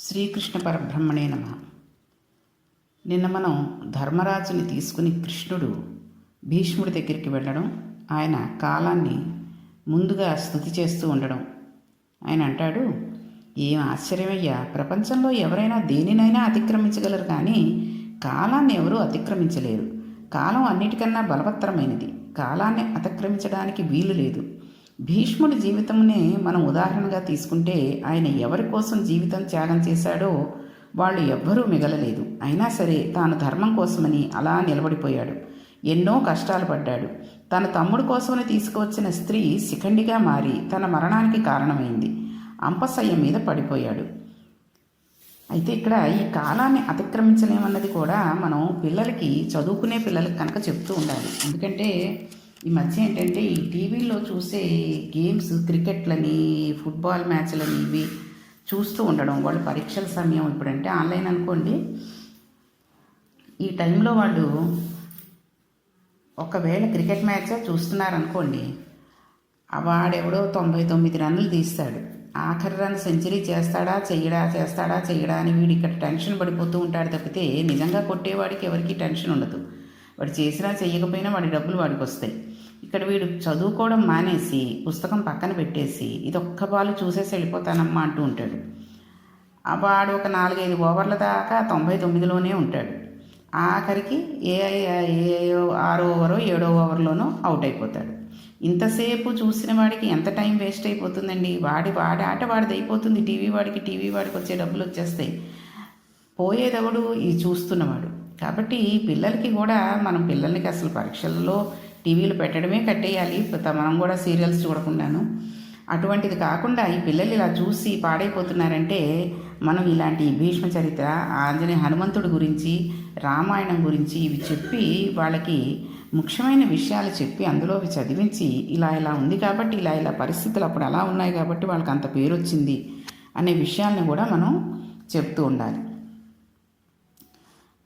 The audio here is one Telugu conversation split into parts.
శ్రీకృష్ణ పరబ్రహ్మణే నమ. నిన్న మనం ధర్మరాజుని తీసుకుని కృష్ణుడు భీష్ముడి దగ్గరికి వెళ్ళడం ఆయన కాలాన్ని ముందుగా స్థుతి చేస్తూ ఉండడం. ఆయన అంటాడు ఏం ఆశ్చర్యమయ్యా ప్రపంచంలో ఎవరైనా దేనినైనా అతిక్రమించగలరు కానీ కాలాన్ని ఎవరూ అతిక్రమించలేరు. కాలం అన్నిటికన్నా బలవత్తరమైనది. కాలాన్ని అతిక్రమించడానికి వీలు లేదు. భీష్ముడి జీవితమునే మనం ఉదాహరణగా తీసుకుంటే ఆయన ఎవరి కోసం జీవితం త్యాగం చేశాడో వాళ్ళు ఎవ్వరూ మిగలలేదు. అయినా సరే తాను ధర్మం కోసమని అలా నిలబడిపోయాడు. ఎన్నో కష్టాలు పడ్డాడు. తన తమ్ముడు కోసమని తీసుకువచ్చిన స్త్రీ శిఖండిగా మారి తన మరణానికి కారణమైంది. అంపశయ్య మీద పడిపోయాడు. అయితే ఇక్కడ ఈ కాలాన్ని అతిక్రమించలేమన్నది కూడా మనం పిల్లలకి చదువుకునే పిల్లలకి కనుక చెప్తూ ఉండాలి. ఎందుకంటే ఈ మధ్య ఏంటంటే ఈ టీవీలో చూసే గేమ్స్ క్రికెట్లని ఫుట్బాల్ మ్యాచ్లని ఇవి చూస్తూ ఉండడం వాళ్ళు పరీక్షల సమయం ఇప్పుడంటే ఆన్లైన్ అనుకోండి. ఈ టైంలో వాళ్ళు ఒకవేళ క్రికెట్ మ్యాచ్ చూస్తున్నారనుకోండి వాడెవడో తొంభై తొమ్మిది రన్నులు తీస్తాడు. ఆఖరి రన్ సెంచరీ చేస్తాడా చెయ్యడా చేస్తాడా చెయ్యడా అని వీడు ఇక్కడ టెన్షన్ పడిపోతూ ఉంటాడు తప్పితే నిజంగా కొట్టేవాడికి ఎవరికి టెన్షన్ ఉండదు. వాడు చేసినా చేయకపోయినా వాడి డబ్బులు వాడికి వస్తాయి ఇక్కడ వీడు చదువుకోవడం మానేసి పుస్తకం పక్కన పెట్టేసి ఇది ఒక్క బాలు చూసేసి వెళ్ళిపోతానమ్మా అంటూ ఉంటాడు. ఆ వాడు ఒక నాలుగైదు ఓవర్ల దాకా తొంభై తొమ్మిదిలోనే ఉంటాడు. ఆఖరికి ఏ ఏ ఆరో ఓవరో ఏడో ఓవర్లోనో అవుట్ అయిపోతాడు. ఇంతసేపు చూసిన వాడికి ఎంత టైం వేస్ట్ అయిపోతుందండి? వాడి వాడి ఆట వాడిది అయిపోతుంది. టీవీ వాడికి టీవీ వాడికి వచ్చే డబ్బులు వచ్చేస్తాయి పోయేదెవడు? ఈ చూస్తున్నవాడు. కాబట్టి పిల్లలకి కూడా మనం పిల్లలకి అసలు పరీక్షల్లో టీవీలు పెట్టడమే కట్టేయాలి. మనం కూడా సీరియల్స్ చూడకుండాను. అటువంటిది కాకుండా ఈ పిల్లలు ఇలా చూసి పాడైపోతున్నారంటే మనం ఇలాంటి భీష్మ చరిత్ర ఆంజనేయ హనుమంతుడి గురించి రామాయణం గురించి ఇవి చెప్పి వాళ్ళకి ముఖ్యమైన విషయాలు చెప్పి అందులో చదివించి ఇలా ఇలా ఉంది కాబట్టి ఇలా ఇలా పరిస్థితులు అప్పుడు అలా ఉన్నాయి కాబట్టి వాళ్ళకి అంత పేరు వచ్చింది అనే విషయాల్ని కూడా మనం చెప్తూ ఉండాలి.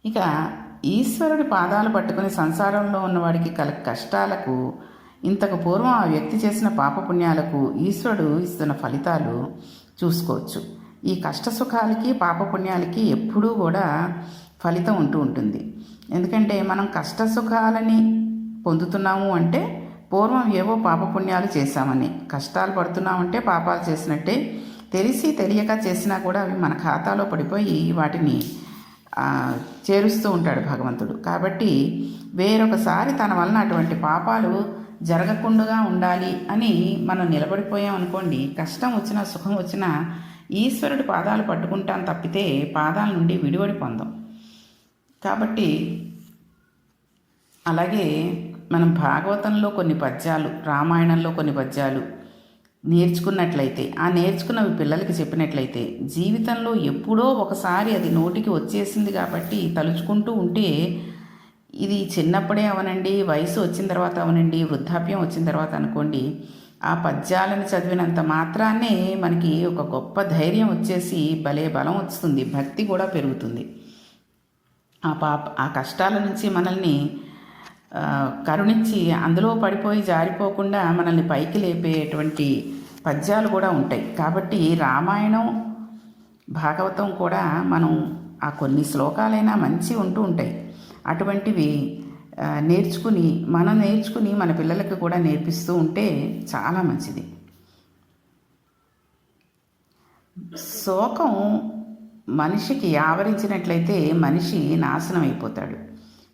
ఇక ఈశ్వరుడి పాదాలు పట్టుకుని సంసారంలో ఉన్నవాడికి కల కష్టాలకు ఇంతకు పూర్వం ఆ వ్యక్తి చేసిన పాపపుణ్యాలకు ఈశ్వరుడు ఇస్తున్న ఫలితాలు చూసుకోవచ్చు. ఈ కష్ట సుఖాలకి పాపపుణ్యాలకి ఎప్పుడూ కూడా ఫలితం ఉంటూ ఉంటుంది. ఎందుకంటే మనం కష్ట సుఖాలని పొందుతున్నాము అంటే పూర్వం ఏవో పాపపుణ్యాలు చేశామని. కష్టాలు పడుతున్నామంటే పాపాలు చేసినట్టే. తెలిసి తెలియక చేసినా కూడా అవి మన ఖాతాలో పడిపోయి వాటిని చేరుస్తూ ఉంటాడు భగవంతుడు. కాబట్టి వేరొకసారి తన వలన అటువంటి పాపాలు జరగకుండా ఉండాలి అని మనం నిలబడిపోయాం అనుకోండి కష్టం వచ్చినా సుఖం వచ్చినా ఈశ్వరుడి పాదాలు పట్టుకుంటాం తప్పితే పాదాల నుండి విడివడి పొందాం. కాబట్టి అలాగే మనం భాగవతంలో కొన్ని పద్యాలు రామాయణంలో కొన్ని పద్యాలు నేర్చుకున్నట్లయితే ఆ నేర్చుకున్నవి పిల్లలకి చెప్పినట్లయితే జీవితంలో ఎప్పుడో ఒకసారి అది నోటికి వచ్చేసింది కాబట్టి తలుచుకుంటూ ఉంటే ఇది చిన్నప్పుడే అవనండి వయసు వచ్చిన తర్వాత అవనండి వృద్ధాప్యం వచ్చిన తర్వాత అనుకోండి ఆ పద్యాలను చదివినంత మాత్రాన్నే మనకి ఒక గొప్ప ధైర్యం వచ్చేసి భలే బలం వస్తుంది భక్తి కూడా పెరుగుతుంది. ఆ పాప ఆ కష్టాల నుంచి మనల్ని కరుణించి అందులో పడిపోయి జారిపోకుండా మనల్ని పైకి లేపేటువంటి పద్యాలు కూడా ఉంటాయి. కాబట్టి రామాయణం భాగవతం కూడా మనం ఆ కొన్ని శ్లోకాలైనా మంచి ఉంటూ ఉంటాయి. అటువంటివి నేర్చుకుని మనం నేర్చుకుని మన పిల్లలకు కూడా నేర్పిస్తూ ఉంటే చాలా మంచిది. శోకం మనిషికి ఆవరించినట్లయితే మనిషి నాశనం అయిపోతాడు.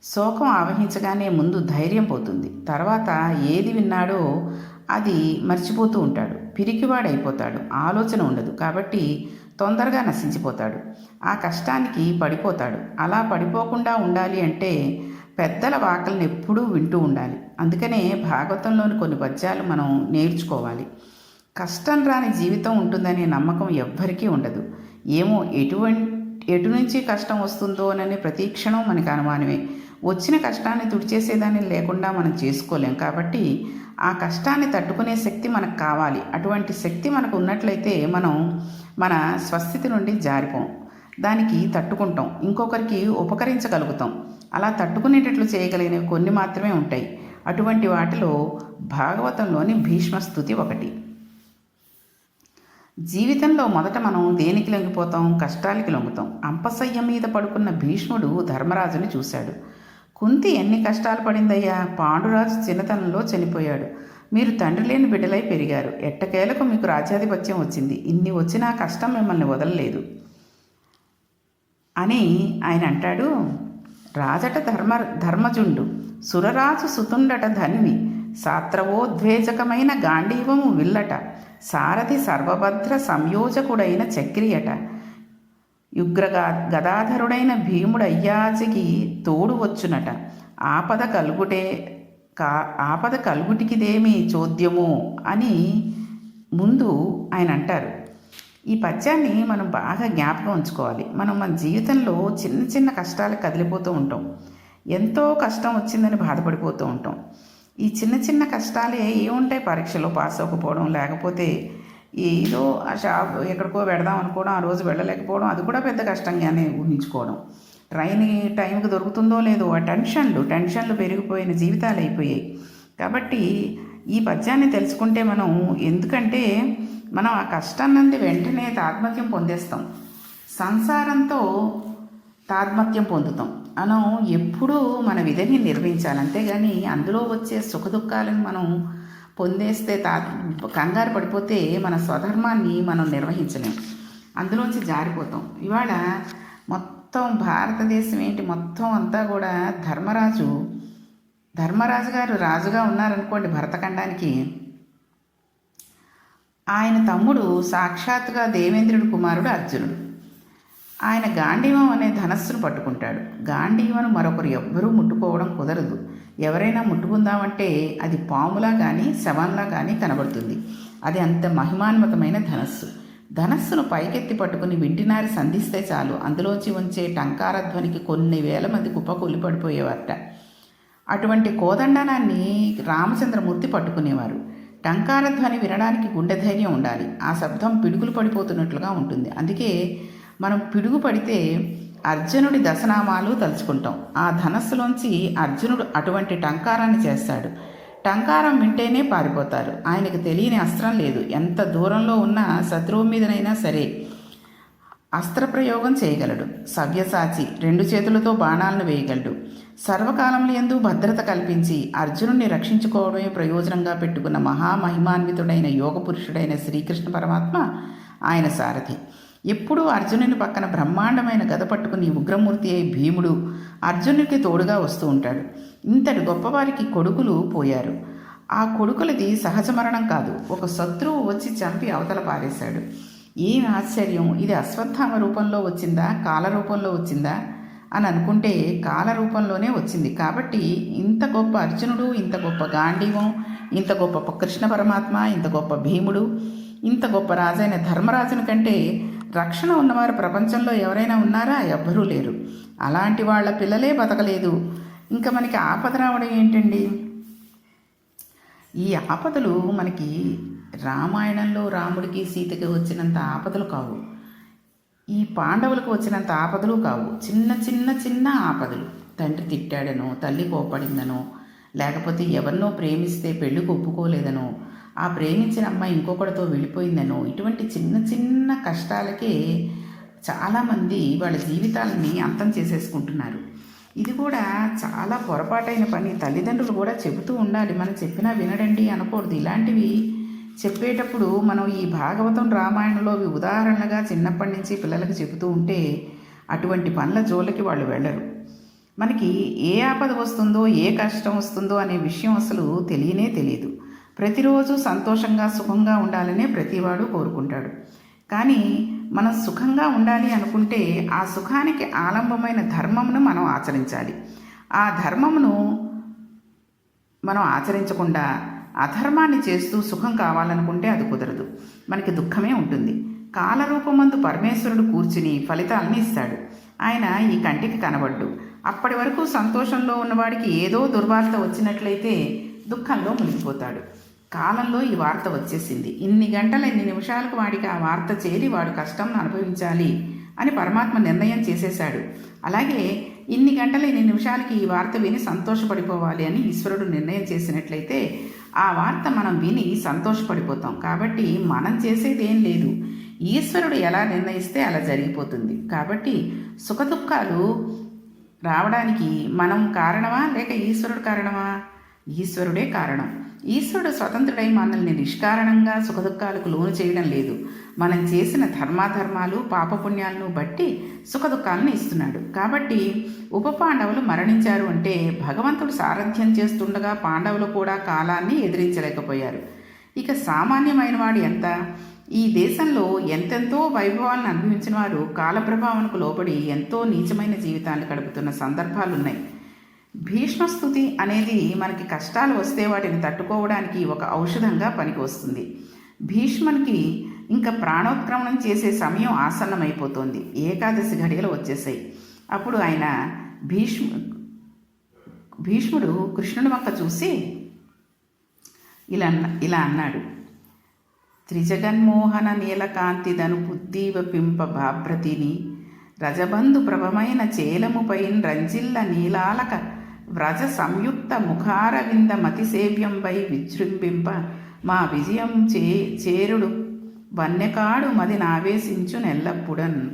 శోకం ఆవహించగానే ముందు ధైర్యం పోతుంది. తర్వాత ఏది విన్నాడో అది మర్చిపోతూ ఉంటాడు. పిరికివాడైపోతాడు. ఆలోచన ఉండదు. కాబట్టి తొందరగా నశించిపోతాడు. ఆ కష్టానికి పడిపోతాడు. అలా పడిపోకుండా ఉండాలి అంటే పెద్దల వాకలను ఎప్పుడూ వింటూ ఉండాలి. అందుకనే భాగవతంలోని కొన్ని పద్యాలు మనం నేర్చుకోవాలి. కష్టం రాని జీవితం ఉంటుందనే నమ్మకం ఎవ్వరికీ ఉండదు. ఏమో ఎటువంటి ఎటు నుంచి కష్టం వస్తుందో ప్రతీక్షణం ప్రతి మనకి అనుమానమే. వచ్చిన కష్టాన్ని తుడిచేసేదాన్ని లేకుండా మనం చేసుకోలేం. కాబట్టి ఆ కష్టాన్ని తట్టుకునే శక్తి మనకు కావాలి. అటువంటి శక్తి మనకు ఉన్నట్లయితే మనం మన స్వస్థితి నుండి జారిపోం. దానికి తట్టుకుంటాం. ఇంకొకరికి ఉపకరించగలుగుతాం. అలా తట్టుకునేటట్లు చేయగలిగినవి కొన్ని మాత్రమే ఉంటాయి. అటువంటి వాటిలో భాగవతంలోని భీష్మస్థుతి ఒకటి. జీవితంలో మొదట మనం దేనికి లొంగిపోతాం? కష్టాలకి లొంగుతాం. అంపసయ్య మీద పడుకున్న భీష్ముడు ధర్మరాజుని చూశాడు. కుంతి ఎన్ని కష్టాలు పడిందయ్యా? పాండురాజు చిన్నతనంలో చనిపోయాడు. మీరు తండ్రి లేని బిడ్డలై పెరిగారు. ఎట్టకేలకు మీకు రాజ్యాధిపత్యం వచ్చింది. ఇన్ని వచ్చినా కష్టం మిమ్మల్ని వదలలేదు. అని ఆయన అంటాడు. రాజట ధర్మ ధర్మజుండు. సురరాజు సుతుండట ధన్వి. సాత్రవోద్వేజకమైన గాంధీవము విల్లట. సారథి సర్వభద్ర సంయోజకుడైన చక్రియట. యుగ్రగా గదాధరుడైన భీముడు అయ్యాజికి తోడు వచ్చునట. ఆపద కలుగుటే కా ఆపద కలుగుటికిదేమి చోద్యము అని ముందు ఆయన అంటారు ఈ పద్యాన్ని మనం బాగా జ్ఞాపకం ఉంచుకోవాలి. మనం మన జీవితంలో చిన్న చిన్న కష్టాలకు కదిలిపోతూ ఉంటాం. ఎంతో కష్టం వచ్చిందని బాధపడిపోతూ ఉంటాం. ఈ చిన్న చిన్న కష్టాలే ఏముంటాయి పరీక్షలో పాస్ అవ్వకపోవడం లేకపోతే ఏదో ఆ షాప్ ఎక్కడికో పెడదాం అనుకోవడం ఆ రోజు వెళ్ళలేకపోవడం. అది కూడా పెద్ద కష్టంగానే ఊహించుకోవడం. ట్రైన్ టైంకి దొరుకుతుందో లేదో ఆ టెన్షన్లు టెన్షన్లు పెరిగిపోయిన జీవితాలు అయిపోయాయి. కాబట్టి ఈ పద్యాన్ని తెలుసుకుంటే మనం ఎందుకంటే మనం ఆ కష్టం నుండి వెంటనే తాత్మత్యం పొందేస్తాం. సంసారంతో తాత్మత్యం పొందుతాం. మనం ఎప్పుడూ మన విధిని నిర్మించాలి. అంతేగాని అందులో వచ్చే సుఖదుఖాలను మనం పొందేస్తే తా కంగారు పడిపోతే మన స్వధర్మాన్ని మనం నిర్వహించలేం. అందులోంచి జారిపోతాం. ఇవాళ మొత్తం భారతదేశం ఏంటి? మొత్తం అంతా కూడా ధర్మరాజు ధర్మరాజు గారు రాజుగా ఉన్నారనుకోండి భరతఖండానికి. ఆయన తమ్ముడు సాక్షాత్తుగా దేవేంద్రుడి కుమారుడు అర్జునుడు. ఆయన గాంధీవం అనే ధనస్సును పట్టుకుంటాడు. గాంధీవను మరొకరు ఎవ్వరూ ముట్టుకోవడం కుదరదు. ఎవరైనా ముట్టుకుందామంటే అది పాములా కానీ శవంలా కానీ కనబడుతుంది. అది అంత మహిమాన్వితమైన ధనస్సు. ధనస్సును పైకెత్తి పట్టుకుని వింటినారి సంధిస్తే చాలు. అందులోంచి ఉంచే టంకారధ్వనికి కొన్ని వేల మంది కుప్పకూలి పడిపోయేవారట. అటువంటి కోదండనాన్ని రామచంద్రమూర్తి పట్టుకునేవారు. టంకారధ్వని వినడానికి గుండె ధైర్యం ఉండాలి. ఆ శబ్దం పిడుగులు పడిపోతున్నట్లుగా ఉంటుంది. అందుకే మనం పిడుగు పడితే అర్జునుడి దశనామాలు తలుచుకుంటాం. ఆ ధనస్సులోంచి అర్జునుడు అటువంటి టంకారాన్ని చేస్తాడు. టంకారం వింటేనే పారిపోతారు. ఆయనకు తెలియని అస్త్రం లేదు. ఎంత దూరంలో ఉన్న శత్రువు మీదనైనా సరే అస్త్రప్రయోగం చేయగలడు. సవ్యసాచి రెండు చేతులతో బాణాలను వేయగలడు. సర్వకాలంలో ఎందు భద్రత కల్పించి అర్జునుడిని రక్షించుకోవడమే ప్రయోజనంగా పెట్టుకున్న మహామహిమాన్వితుడైన యోగ పురుషుడైన శ్రీకృష్ణ పరమాత్మ ఆయన సారథి. ఎప్పుడూ అర్జునుని పక్కన బ్రహ్మాండమైన గద పట్టుకుని ఉగ్రమూర్తి అయి భీముడు అర్జునుడికి తోడుగా వస్తూ ఉంటాడు. ఇంతటి గొప్పవారికి కొడుకులు పోయారు. ఆ కొడుకులది సహజ మరణం కాదు ఒక శత్రువు వచ్చి చంపి అవతల పారేశాడు. ఏం ఆశ్చర్యం ఇది అశ్వత్థామ రూపంలో వచ్చిందా కాల రూపంలో వచ్చిందా? అని అనుకుంటే కాల రూపంలోనే వచ్చింది. కాబట్టి ఇంత గొప్ప అర్జునుడు ఇంత గొప్ప గాంధీవం ఇంత గొప్ప కృష్ణ పరమాత్మ ఇంత గొప్ప భీముడు ఇంత గొప్ప రాజైన ధర్మరాజుని కంటే రక్షణ ఉన్నవారు ప్రపంచంలో ఎవరైనా ఉన్నారా? ఎవ్వరూ లేరు. అలాంటి వాళ్ళ పిల్లలే బతకలేదు. ఇంకా మనకి ఆపద రావడం ఏంటండి? ఈ ఆపదలు మనకి రామాయణంలో రాముడికి సీతకి వచ్చినంత ఆపదలు కావు. ఈ పాండవులకు వచ్చినంత ఆపదలు కావు. చిన్న చిన్న చిన్న ఆపదలు. తండ్రి తిట్టాడనో తల్లి కోపడిందనో లేకపోతే ఎవరినో ప్రేమిస్తే పెళ్ళికి ఒప్పుకోలేదనో ఆ ప్రేమించిన అమ్మాయి ఇంకొకటితో వెళ్ళిపోయిందనో ఇటువంటి చిన్న చిన్న కష్టాలకే చాలామంది వాళ్ళ జీవితాలని అంతం చేసేసుకుంటున్నారు. ఇది కూడా చాలా పొరపాటైన పని. తల్లిదండ్రులు కూడా చెబుతూ ఉండాలి మనం చెప్పినా వినడండి అనకూడదు. ఇలాంటివి చెప్పేటప్పుడు మనం ఈ భాగవతం రామాయణంలో ఉదాహరణగా చిన్నప్పటి నుంచి పిల్లలకు చెబుతూ ఉంటే అటువంటి పనుల జోలికి వాళ్ళు వెళ్ళరు. మనకి ఏ ఆపద వస్తుందో ఏ కష్టం వస్తుందో అనే విషయం అసలు తెలియనే తెలియదు. ప్రతిరోజు సంతోషంగా సుఖంగా ఉండాలనే ప్రతివాడు కోరుకుంటాడు. కానీ మనం సుఖంగా ఉండాలి అనుకుంటే ఆ సుఖానికి ఆలంబమైన ధర్మమును మనం ఆచరించాలి. ఆ ధర్మమును మనం ఆచరించకుండా అధర్మాన్ని చేస్తూ సుఖం కావాలనుకుంటే అది కుదరదు. మనకి దుఃఖమే ఉంటుంది. కాలరూపమందు పరమేశ్వరుడు కూర్చుని ఫలితాలను ఇస్తాడు. ఆయన ఈ కంటికి కనబడ్డు. అప్పటి వరకు సంతోషంలో ఉన్నవాడికి ఏదో దుర్వార్త వచ్చినట్లయితే దుఃఖంలో మునిగిపోతాడు. కాలంలో ఈ వార్త వచ్చేసింది. ఇన్ని గంటల ఇన్ని నిమిషాలకు వాడికి ఆ వార్త చేరి వాడు కష్టం అనుభవించాలి అని పరమాత్మ నిర్ణయం చేసేశాడు. అలాగే ఇన్ని గంటల ఇన్ని నిమిషాలకి ఈ వార్త విని సంతోషపడిపోవాలి అని ఈశ్వరుడు నిర్ణయం చేసినట్లయితే ఆ వార్త మనం విని సంతోషపడిపోతాం. కాబట్టి మనం చేసేది ఏం లేదు. ఈశ్వరుడు ఎలా నిర్ణయిస్తే అలా జరిగిపోతుంది. కాబట్టి సుఖదుఖాలు రావడానికి మనం కారణమా లేక ఈశ్వరుడు కారణమా? ఈశ్వరుడే కారణం. ఈశ్వరుడు స్వతంత్రుడై మనల్ని నిష్కారణంగా సుఖదుఖాలకు లోను చేయడం లేదు. మనం చేసిన ధర్మాధర్మాలు పాపపుణ్యాలను బట్టి సుఖదుఖాలను ఇస్తున్నాడు. కాబట్టి ఉప పాండవులు మరణించారు అంటే భగవంతుడు సారథ్యం చేస్తుండగా పాండవులు కూడా కాలాన్ని ఎదిరించలేకపోయారు. ఇక సామాన్యమైన వాడు ఎంత? ఈ దేశంలో ఎంతెంతో వైభవాలను అనుభవించిన వారు కాలప్రభావానికి లోబడి ఎంతో నీచమైన జీవితాన్ని గడుపుతున్న సందర్భాలున్నాయి. భీష్మస్థుతి అనేది మనకి కష్టాలు వస్తే వాటిని తట్టుకోవడానికి ఒక ఔషధంగా పనికి వస్తుంది భీష్మునికి ఇంకా ప్రాణోత్క్రమణం చేసే సమయం ఆసన్నమైపోతోంది. ఏకాదశి ఘడియలు వచ్చేసాయి. అప్పుడు ఆయన భీష్ము భీష్ముడు కృష్ణుడి వంక చూసి ఇలా ఇలా అన్నాడు. త్రిజగన్మోహన నీలకాంతిదను బుద్ధీవ పింప భాభ్రతిని రజబంధు ప్రభమైన చేలముపైన్ రంజిల్ల నీలాలక వ్రజ సంయుక్త ముఖారవింద మతిసేవ్యంపై విజృంభింప మా విజయం చే చేరుడు. వన్నెకాడు మది నావేశించు నెల్లప్పుడన్.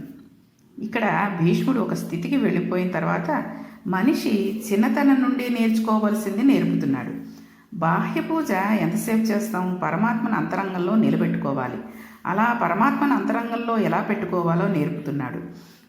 ఇక్కడ భీష్ముడు ఒక స్థితికి వెళ్ళిపోయిన తర్వాత మనిషి చిన్నతనం నుండి నేర్చుకోవలసింది నేర్పుతున్నాడు. బాహ్య పూజ ఎంతసేపు చేస్తాం? పరమాత్మను అంతరంగంలో నిలబెట్టుకోవాలి. అలా పరమాత్మను అంతరంగంలో ఎలా పెట్టుకోవాలో నేర్పుతున్నాడు.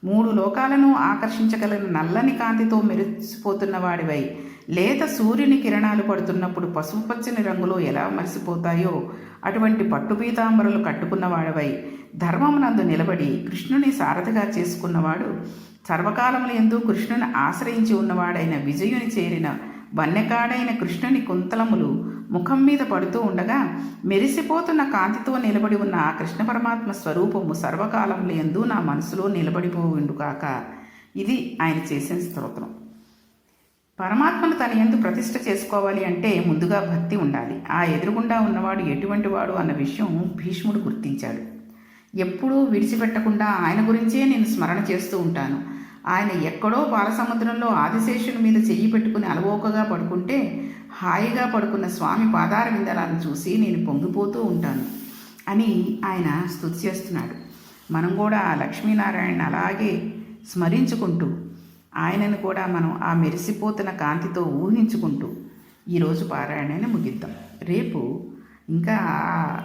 మూడు లోకాలను ఆకర్షించగలిగిన నల్లని కాంతితో మెరిసిపోతున్న వాడివై. లేత సూర్యుని కిరణాలు పడుతున్నప్పుడు పసుపుపచ్చని రంగులో ఎలా మరిసిపోతాయో అటువంటి పట్టుపీతాంబరులు కట్టుకున్న వాడివై. ధర్మమునందు నిలబడి కృష్ణుని సారథిగా చేసుకున్నవాడు సర్వకాలములు ఎందు కృష్ణుని ఆశ్రయించి ఉన్నవాడైన విజయుని చేరిన బన్నెకాడైన కృష్ణుని కుంతలములు ముఖం మీద పడుతూ ఉండగా మెరిసిపోతున్న కాంతితో నిలబడి ఉన్న ఆ కృష్ణ పరమాత్మ స్వరూపము సర్వకాలంలో ఎందు నా మనసులో నిలబడిపోయిండు కాక ఇది ఆయన చేసిన స్తోత్రం. పరమాత్మను తన ఎందు ప్రతిష్ఠ చేసుకోవాలి అంటే ముందుగా భక్తి ఉండాలి. ఆ ఎదురుగుండా ఉన్నవాడు ఎటువంటి వాడు అన్న విషయం భీష్ముడు గుర్తించాడు. ఎప్పుడూ విడిచిపెట్టకుండా ఆయన గురించే నేను స్మరణ చేస్తూ ఉంటాను. ఆయన ఎక్కడో బాలసముద్రంలో ఆదిశేషుని మీద చెయ్యి పెట్టుకుని అలవోకగా పడుకుంటే హాయిగా పడుకున్న స్వామి పాదార విందలాలను చూసి నేను పొంగిపోతూ ఉంటాను అని ఆయన స్థుతి చేస్తున్నాడు. మనం కూడా ఆ లక్ష్మీనారాయణ అలాగే స్మరించుకుంటూ ఆయనను కూడా మనం ఆ మెరిసిపోతున్న కాంతితో ఊహించుకుంటూ ఈరోజు పారాయణని ముగిద్దాం. రేపు ఇంకా ఆ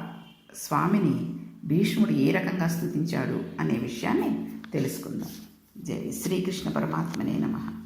స్వామిని భీష్ముడు ఏ రకంగా స్థుతించాడు అనే విషయాన్ని తెలుసుకుందాం. జై శ్రీకృష్ణ పరమాత్మనే నమః.